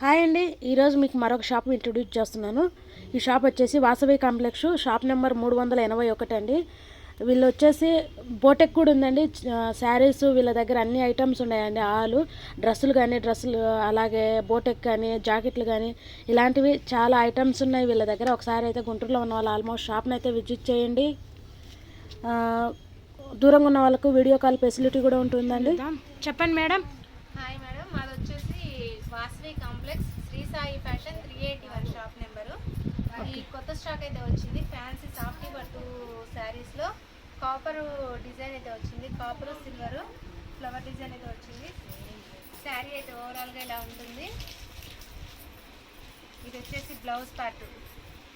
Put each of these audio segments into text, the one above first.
Hi అండి ఈరోజు మీకు మరొక షాప్ ఇంట్రొడ్యూస్ చేస్తున్నాను. ఈ షాప్ వచ్చేసి వాసవి కాంప్లెక్స్ షాప్ నెంబర్ మూడు వందల ఎనభై ఒకటి అండి. వీళ్ళు వచ్చేసి బోటెక్ కూడా ఉందండి. శారీస్ వీళ్ళ దగ్గర అన్ని ఐటమ్స్ ఉన్నాయండి. ఆలు డ్రెస్సులు కానీ డ్రెస్సులు అలాగే బోటెక్ కానీ జాకెట్లు కానీ ఇలాంటివి చాలా ఐటమ్స్ ఉన్నాయి వీళ్ళ దగ్గర. ఒకసారి అయితే గుంటూరులో ఉన్న వాళ్ళు ఆల్మోస్ట్ షాప్ని అయితే విజిట్ చేయండి. ఆ, దూరంగా ఉన్న వాళ్ళకు వీడియో కాల్ ఫెసిలిటీ కూడా ఉంటుందండి. చెప్పండి మేడం. హాయ్ మేడం మాది వచ్చేసి Vasavi complex Sri Sai fashion three eighty one shop number. ఈ కొత్త స్టాక్ అయితే వచ్చింది. ఫ్యాన్సీ సాఫ్టీ పట్టు శారీస్లో కాపర్ డిజైన్ అయితే వచ్చింది. కాపర్ సిల్వర్ ఫ్లవర్ డిజైన్ అయితే వచ్చింది. శారీ అయితే ఓవరాల్గా ఇలా ఉంటుంది. ఇది వచ్చేసి బ్లౌజ్ పార్ట్.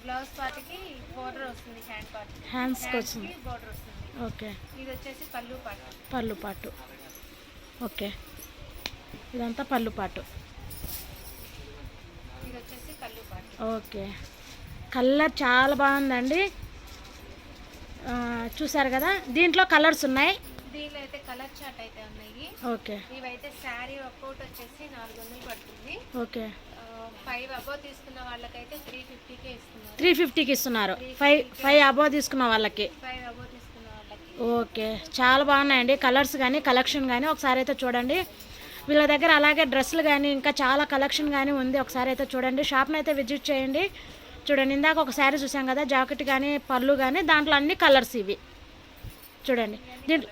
బ్లౌజ్ పార్ట్కి బోర్డర్ వస్తుంది హ్యాండ్ పార్ట్. హ్యాండ్స్కి వచ్చింది. బోర్డర్ వస్తుంది. ఓకే. ఇది వచ్చేసి పళ్ళు పార్ట్ పళ్ళు పాటు. ఓకే. ఇదంతా పళ్ళు పాటు. ఓకే. కలర్ చాలా బాగుందండి. చూసారు కదా? దీంట్లో కలర్స్ ఉన్నాయి? దీనిలో అయితే కలర్ చార్ట్ అయితే ఉన్నాయి. ఓకే. ఇవైతే శారీ ఒక్కోటి వచ్చేసి నాలుగు వందలు పడుతుంది. ఓకే. ఫైవ్ అబో తీసుకున్న వాళ్ళకైతే త్రీ ఫిఫ్టీకే ఇస్తున్నారు. త్రీ ఫిఫ్టీకి ఇస్తున్నారు. ఫైవ్ ఫైవ్ అబోవ్ తీసుకున్న వాళ్ళకి. ఫైవ్ అబో తీసుకున్న వాళ్ళకి. ఓకే. చాలా బాగున్నాయండి. కలర్స్ కానీ కలెక్షన్ కానీ ఒకసారి అయితే చూడండి. వీళ్ళ దగ్గర అలాగే డ్రెస్సులు కానీ ఇంకా చాలా కలెక్షన్ కానీ ఉంది. ఒకసారి అయితే చూడండి. షాప్ని అయితే విజిట్ చేయండి. చూడండి ఇందాక ఒక శారీ చూసాం కదా జాకెట్ కానీ పళ్ళు కానీ దాంట్లో అన్ని కలర్స్ ఇవి. చూడండి. దీంట్లో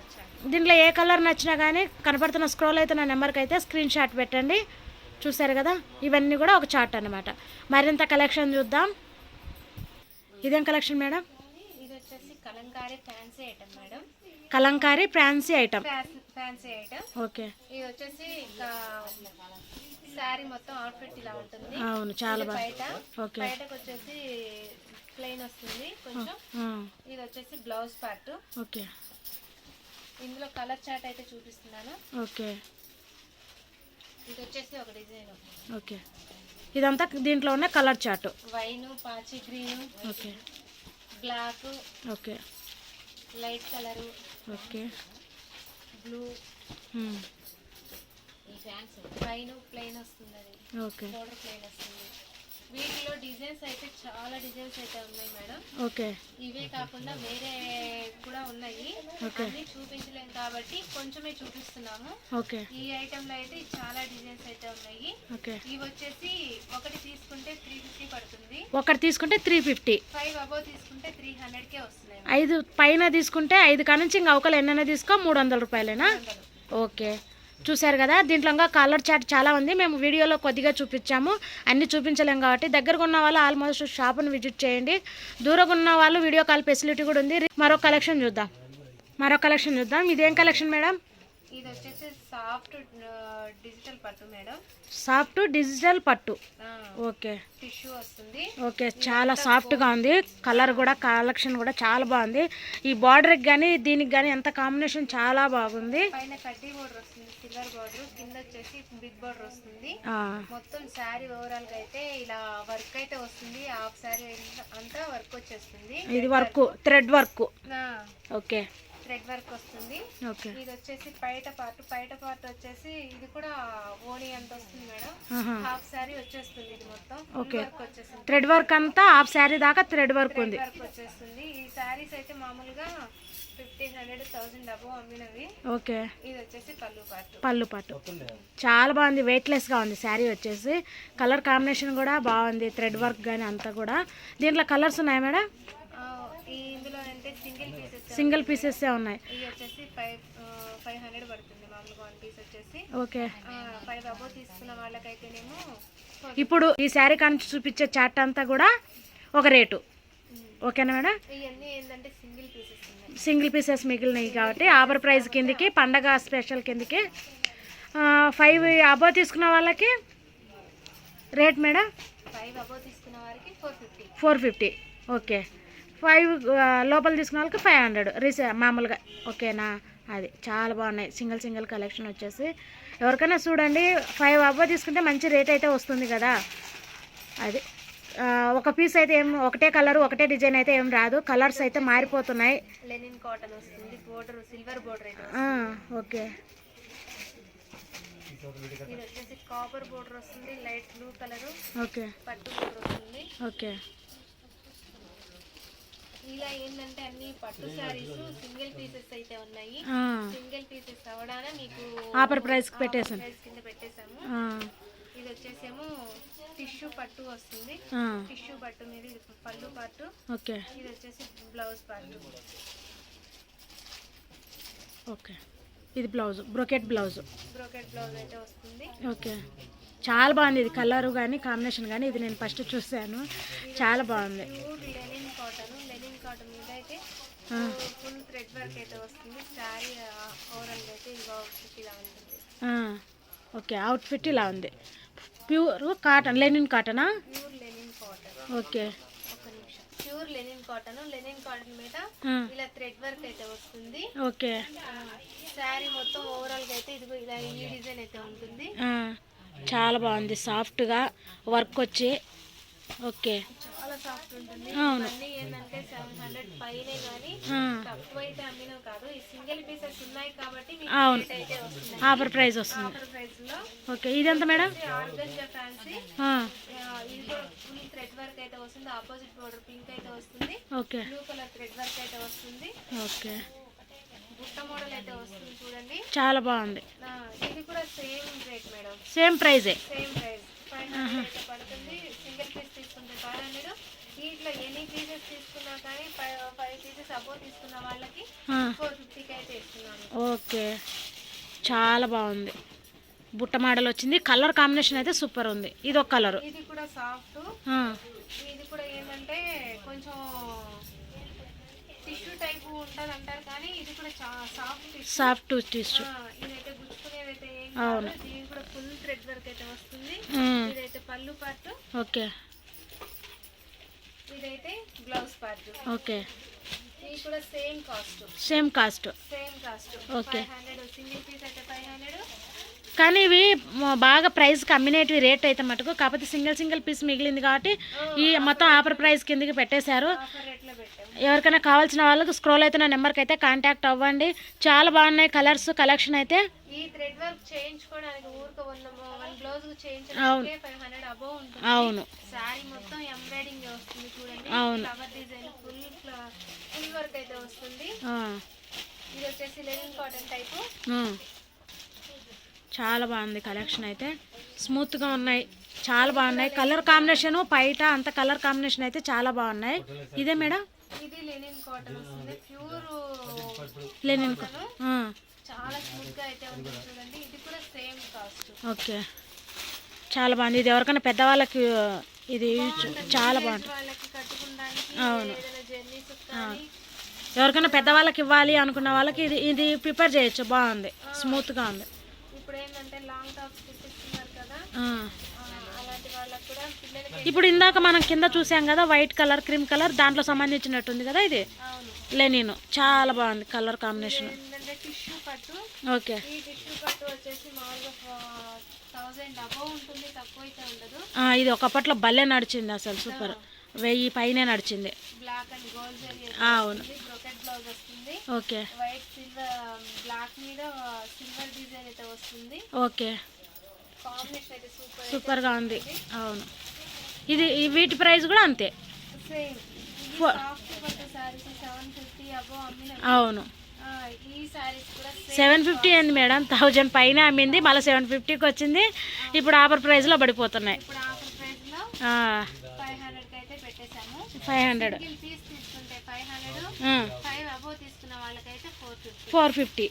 దీంట్లో ఏ కలర్ నచ్చినా కానీ కనపడుతున్న స్క్రోల్ అయితే నా నెంబర్కి అయితే స్క్రీన్ షాట్ పెట్టండి. చూసారు కదా? ఇవన్నీ కూడా ఒక చార్ట్ అనమాట మరింత కలెక్షన్ చూద్దాం. ఇదేం కలెక్షన్ మేడం? ఇది వచ్చేసి Kalamkari fancy item madam. Kalamkari fancy item okay. ఇది వచ్చేసి ఇంకా శారీ మొత్తం అవుట్ఫిట్ ఇలా ఉంటుంది. అవును చాలా బాగా బయట. ఓకే. బయటకు వచ్చేసి ప్లెయిన్ వస్తుంది కొంచెం. ఇది వచ్చేసి బ్లౌజ్ పార్ట్ ఓకే. ఇందులో కలర్ చార్ట్ అయితే చూపిస్తున్నాను. ఓకే. ఇది వచ్చేసి ఒక డిజైన్. ఓకే. ఇదంతా దీంట్లో ఉన్న కలర్ చార్ట్ వైన్ పాచి green. Okay. Black okay. Light colour okay. Blue. Um, wine plain వస్తుంది అది. ఓకే ప్లెయిన్ వస్తుంది. వీటిలో డిజైన్స్ అయితే చాలా డిజైన్స్ అయితే ఉన్నాయి మేడం. ఓకే. ఇవే కాకుండా వేరే కూడా ఉన్నాయి. ఓకే. అన్ని చూపించలేం కాబట్టి కొంచెమే చూపిస్తున్నాము. ఓకే. ఈ ఐటమ్లో అయితే చాలా డిజైన్స్ అయితే ఉన్నాయి. ఓకే. ఇవి వచ్చేసి ఒకటి తీసుకుంటే త్రీ ఫిఫ్టీ పడుతుంది. ఒకటి తీసుకుంటే త్రీ ఫిఫ్టీ ఫైవ్ అబో తీసుకుంటే త్రీ హండ్రెడ్ కే వస్తున్నాయి ఐదు పైన తీసుకుంటే ఐదు కానుంచి ఇంకా ఒకరు ఎన్నైనా తీసుకో మూడు వందల రూపాయలేనా. ఓకే. చూశారు కదా? దీంట్లో ఇంకా కాలర్ చాట్ చాలా ఉంది. మేము వీడియోలో కొద్దిగా చూపించాము. అన్ని చూపించలేం కాబట్టి దగ్గరకు ఉన్న వాళ్ళు ఆల్మోస్ట్ షాప్ను విజిట్ చేయండి. దూరంగా ఉన్న వాళ్ళు వీడియో కాల్ ఫెసిలిటీ కూడా ఉంది. మరో కలెక్షన్ చూద్దాం. మరో కలెక్షన్ చూద్దాం. ఇదేం కలెక్షన్ మేడం? ఇది వచ్చేసి సాఫ్ట్ డిజిటల్ పట్టు మేడం. సాఫ్ట్ డిజిటల్ పట్టు. ఓకే. టిష్యూ వస్తుంది. ఓకే చాలా సాఫ్ట్గా ఉంది. కలర్ కూడా కలెక్షన్ కూడా చాలా బాగుంది. ఈ బార్డర్కి కానీ దీనికి కానీ ఎంత కాంబినేషన్ చాలా బాగుంది. పైన కడ్డీ బోర్డర్ వస్తుంది సిల్వర్ బోర్డర్. కింద వచ్చేసి బిగ్ బోర్డర్ వస్తుంది. మొత్తం శారీ ఓవరాల్గా అయితే ఇలా వర్క్ అయితే వస్తుంది. హాఫ్ శారీ అంతా వర్క్ వచ్చేస్తుంది. ఇది work thread work. Okay. Thread work వస్తుంది. ఓకే. ఇది వచ్చేసి పైట పార్ట్ పైట పార్ట్ వచ్చేసి ఇది కూడా ఓణి అంత వస్తుంది మేడం. హాఫ్ శారీ వచ్చేస్తుంది ఇది మొత్తం. ఓకే. వర్క్ వచ్చేస్తుంది థ్రెడ్ వర్క్ అంతా హాఫ్ శారీ దాకా థ్రెడ్ వర్క్ ఉంది. వర్క్ వచ్చేస్తుంది. ఈ శారీస్ అయితే మామూలుగా ఫిఫ్టీన్ హండ్రెడ్ థౌసండ్ అమ్మినవి. ఓకే. ఇది వచ్చేసి పళ్ళు పార్ట్ పళ్ళు పట్టు చాలా బాగుంది. వెయిట్లెస్గా ఉంది శారీ వచ్చేసి. కలర్ కాంబినేషన్ కూడా బాగుంది. థ్రెడ్ వర్క్ కానీ అంతా కూడా. దీంట్లో కలర్స్ ఉన్నాయి మేడం? ఇందులో అంటే సింగిల్ పీసెస్ సింగిల్ ఉన్నాయి? వచ్చేసి ఫైవ్ ఫైవ్ హండ్రెడ్ పడుతుంది మామూలుగా వన్ పీస్ వచ్చేసి. ఓకే. ఫైవ్ అబో తీసుకున్న వాళ్ళకైతేనేమో ఇప్పుడు ఈ శారీ కానీ చూపించే చాట్ అంతా కూడా ఒక రేటు. ఓకేనా మేడం? ఇవన్నీ ఏంటంటే సింగిల్ పీసెస్ ఉన్నాయి. సింగిల్ పీసెస్ మిగిలినాయి కాబట్టి ఆఫర్ ప్రైస్ కిందకి పండగ స్పెషల్ కిందకి. ఫైవ్ అబో తీసుకున్న వాళ్ళకి రేట్ మేడం? ఫైవ్ అబో తీసుకున్న వారికి four fifty. Four fifty. Okay. Five లోపల తీసుకున్న వాళ్ళకి ఫైవ్ హండ్రెడ్. రీసే మామూలుగా. ఓకేనా? అది చాలా బాగున్నాయి. సింగిల్ సింగిల్ కలెక్షన్ వచ్చేసి. ఎవరికైనా చూడండి ఫైవ్ అబ్బా తీసుకుంటే మంచి రేట్ అయితే వస్తుంది కదా. అది. ఒక పీస్ అయితే ఏం ఒకటే కలర్ ఒకటే డిజైన్ అయితే ఏం రాదు. కలర్స్ అయితే మారిపోతున్నాయి. లెనిన్ కాటన్ వస్తుంది బోర్డర్ సిల్వర్ బోర్డర్ అయితే ఆ, ఓకే. కాపర్ బోర్డర్ వస్తుంది లైట్ బ్లూ కలర్ ఓకే. పట్టు బోర్డర్ వస్తుంది. ఓకే. ఇలా ఏంటంటే అన్ని పట్టు శారీస్ సింగిల్ పీసెస్ అయితే ఉన్నాయి. సింగిల్ పీసెస్ అవడాన మీకు ఆఫర్ ప్రైస్కి పెట్టేశాను. ప్రైస్ కింద పెట్టేశాము. ఆ, ఇది వచ్చేసేమో టిష్యూ పట్టు వస్తుంది. టిష్యూ పట్టు మీద ఇది పళ్ళు పట్టు. ఓకే. ఇది వచ్చేసి బ్లౌజ్ పట్టు. ఓకే. ఇది blouse brocade blouse brocade blouse అయితే వస్తుంది. ఓకే. చాలా బాగుంది ఇది కలర్ కానీ కాంబినేషన్ కానీ ఇది నేను ఫస్ట్ చూసాను చాలా బాగుంది. Pure linen cotton linen cotton మీద అయితే ఆ. ఫుల్ థ్రెడ్ వర్క్ అయితే వస్తుంది శారీ ఓవరాల్ అయితే ఇలా అవుట్ఫిట్ ఇలా ఉంటుంది ఓకే అవుట్ఫిట్ ఇలా ఉంది. ప్యూర్ కాటన్ లెనిన్ కాటనా ప్యూర్ లెనిన్ కాటన్ ఓకే. ఒక నిమిషం pure linen cotton linen cotton మీద ఇలా థ్రెడ్ వర్క్ అయితే వస్తుంది ఓకే. శారీ మొత్తం ఓవరాల్గా అయితే ఇదిగో ఇలా ఈ డిజైన్ అయితే ఉంటుంది. చాలా బాగుంది. సాఫ్ట్గా వర్క్ వచ్చి ఓకే. చాలా సాఫ్ట్ ఉంటుంది. అవును. అవును. ఆఫర్ ప్రైస్ వస్తుంది. ఓకే. ఇది ఎంత మేడం ఆర్గంజా ఫ్యాన్సీ. ఆ, ఇది కూడా ఫుల్ థ్రెడ్ వర్క్ అయితే వస్తుంది. ఆపోజిట్ బోర్డర్ పింక్ అయితే వస్తుంది. ఓకే. ఓకే. బుట్ట మోడల్ అయితే వస్తుంది చూడండి. చాలా బాగుంది. ఇది కూడా same rate madam. Same ప్రైజే. Same price. Five hundred అయితే పడుతుంది. సింగిల్ పీస్ తీసుకుంటే ఫైవ్ హండ్రెడ్ ఇట్లా ఎన్ని పీసెస్ తీసుకున్నా కానీ ఫైవ్ ఫైవ్ పీసెస్ తీసుకున్న వాళ్ళకి ఆ, ఫోర్ ఫిఫ్టీకి అయితే ఇస్తున్నాను ఓకే. చాలా బాగుంది. బుట్ట మోడల్ వచ్చింది. కలర్ కాంబినేషన్ అయితే సూపర్ ఉంది. ఇది ఒక కలర్. ఇది కూడా సాఫ్ట్. ఇది కూడా ఏంటంటే కొంచెం టిష్యూ టైప్ ఉంటుంది అంటారు కానీ ఇది కూడా సాఫ్ట్ సాఫ్ట్ టిష్యూ ఇదైతే గుచ్చుకునేది అయితే ఏం అవును. దీని కూడా ఫుల్ థ్రెడ్ వర్క్ అయితే వస్తుంది. ఇదైతే పళ్ళు పార్ట్ ఓకే. ఇదైతే బ్లౌజ్ పార్ట్ ఓకే. ఇది కూడా same cost same cost same cost. Five hundred single piece అయితే ఫైవ్ హండ్రెడ్ కానీ ఇవి బాగా ప్రైస్కి అమ్మినేటివి రేట్ అయితే మటుకు. కాకపోతే సింగిల్ సింగిల్ పీస్ మిగిలింది కాబట్టి ఈ మొత్తం ఆఫర్ ప్రైస్ కిందకి పెట్టేశారు. ఎవరికైనా కావాల్సిన వాళ్ళకి స్క్రోల్ అవుతున్న నెంబర్కి అయితే కాంటాక్ట్ అవ్వండి. చాలా బాగున్నాయి కలర్స్ కలెక్షన్ అయితే. అవును. అవును. అవును. అయితే ఇది వచ్చేసి లెనిన్ కాటన్ టైపు. చాలా బాగుంది కలెక్షన్ అయితే. స్మూత్గా ఉన్నాయి. చాలా బాగున్నాయి. కలర్ కాంబినేషన్ పైట అంత కలర్ కాంబినేషన్ అయితే చాలా బాగున్నాయి. ఇదే మేడం? Lenin cost okay. చాలా బాగుంది. ఇది ఎవరికైనా పెద్దవాళ్ళకి ఇది చాలా బాగుంటుంది. అవును. ఎవరికైనా పెద్దవాళ్ళకి ఇవ్వాలి అనుకున్న వాళ్ళకి ఇది ఇది ప్రిపేర్ చేయొచ్చు. బాగుంది. స్మూత్గా ఉంది. ఏంటంటే లాంగ్ టాప్స్ కుట్టిస్తున్నారు కదా. ఆ. ఆ, అలాంటి వాళ్ళకి కూడా పిల్లలకి ఇప్పుడు ఇందాక మనం కింద చూసాం కదా వైట్ కలర్ క్రీమ్ కలర్ దాంట్లో సంబంధించినట్టుంది కదా ఇది? లెనిన్. చాలా బాగుంది కలర్ కాంబినేషన్ ఏంటంటే టిష్యూ పట్టు. ఓకే. ఈ టిష్యూ పట్టు వచ్చేసి మామూలుగా థౌజండ్ అబౌవ్ ఉంటుంది తక్కువ అయితే ఉండదు. ఆ, ఇది ఒకప్పట్లో భలే నడిచింది అసలు సూపర్ వెయ్యి పైనే నడిచింది. బ్లాక్ అండ్ గోల్డ్ జరీ ఆ, అవును. బ్రోకెట్ బ్లౌజ్ వస్తుంది. ఓకే. వైట్ సిల్వర్ బ్లాక్ మీద సిల్వర్ డిజైన్ అయితే వస్తుంది. ఓకే. కాంబినేషన్ అయితే సూపర్ సూపర్గా ఉంది. అవును. ఇది వీటి ప్రైస్ కూడా అంతే. సేమ్ అవును. సెవెన్ ఫిఫ్టీ అయింది మేడం. థౌజండ్ పైన అమ్మింది. మళ్ళీ సెవెన్ ఫిఫ్టీకి వచ్చింది. ఇప్పుడు ఆఫర్ ప్రైస్లో పడిపోతున్నాయి. తీసుకున్న వాళ్ళకైతే ఫోర్ ఫిఫ్టీ.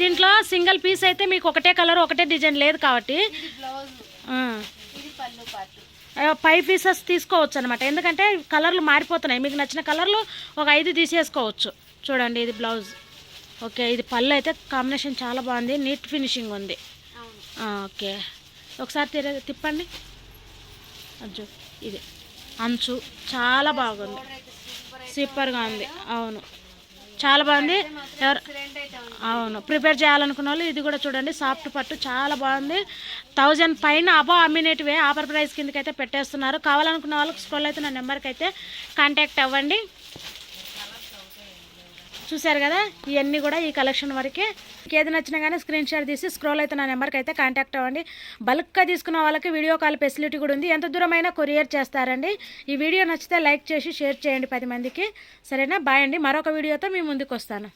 దీంట్లో సింగిల్ పీస్ అయితే మీకు ఒకటే కలర్ ఒకటే డిజైన్ లేదు కాబట్టి. ఫైవ్ పీసెస్ తీసుకోవచ్చు అనమాట ఎందుకంటే కలర్లు మారిపోతున్నాయి. మీకు నచ్చిన కలర్లు ఒక ఐదు తీసేసుకోవచ్చు. చూడండి ఇది బ్లౌజ్. ఓకే ఇది పళ్ళు అయితే కాంబినేషన్ చాలా బాగుంది. నీట్ ఫినిషింగ్ ఉంది. ఓకే. ఒకసారి తిప్పండి. అజ్జు ఇది. అంచు చాలా బాగుంది. సూపర్గా ఉంది. అవును. చాలా బాగుంది. ఎవరు? అవును. ప్రిపేర్ చేయాలనుకున్న వాళ్ళు ఇది కూడా చూడండి. సాఫ్ట్ పట్టు చాలా బాగుంది. థౌజండ్ పైన అబో అమ్మినేటివే ఆఫర్ ప్రైస్ కిందకి అయితే పెట్టేస్తున్నారు. కావాలనుకున్న వాళ్ళకి స్కూల్ అయితే నా నెంబర్కి అయితే కాంటాక్ట్ అవ్వండి. చూశారు కదా? ఇవన్నీ కూడా ఈ కలెక్షన్ వరకే. ఏది నచ్చినా కానీ స్క్రీన్ షాట్ తీసి స్క్రోల్ అయితే నా నెంబర్కి అయితే కాంటాక్ట్ అవ్వండి. బల్క్గా తీసుకున్న వాళ్ళకి వీడియో కాల్ ఫెసిలిటీ కూడా ఉంది. ఎంత దూరమైనా కొరియర్ చేస్తారండి. ఈ వీడియో నచ్చితే లైక్ చేసి షేర్ చేయండి పది మందికి. సరేనా? బాయ్ అండి. మరొక వీడియోతో మీ ముందుకు వస్తాను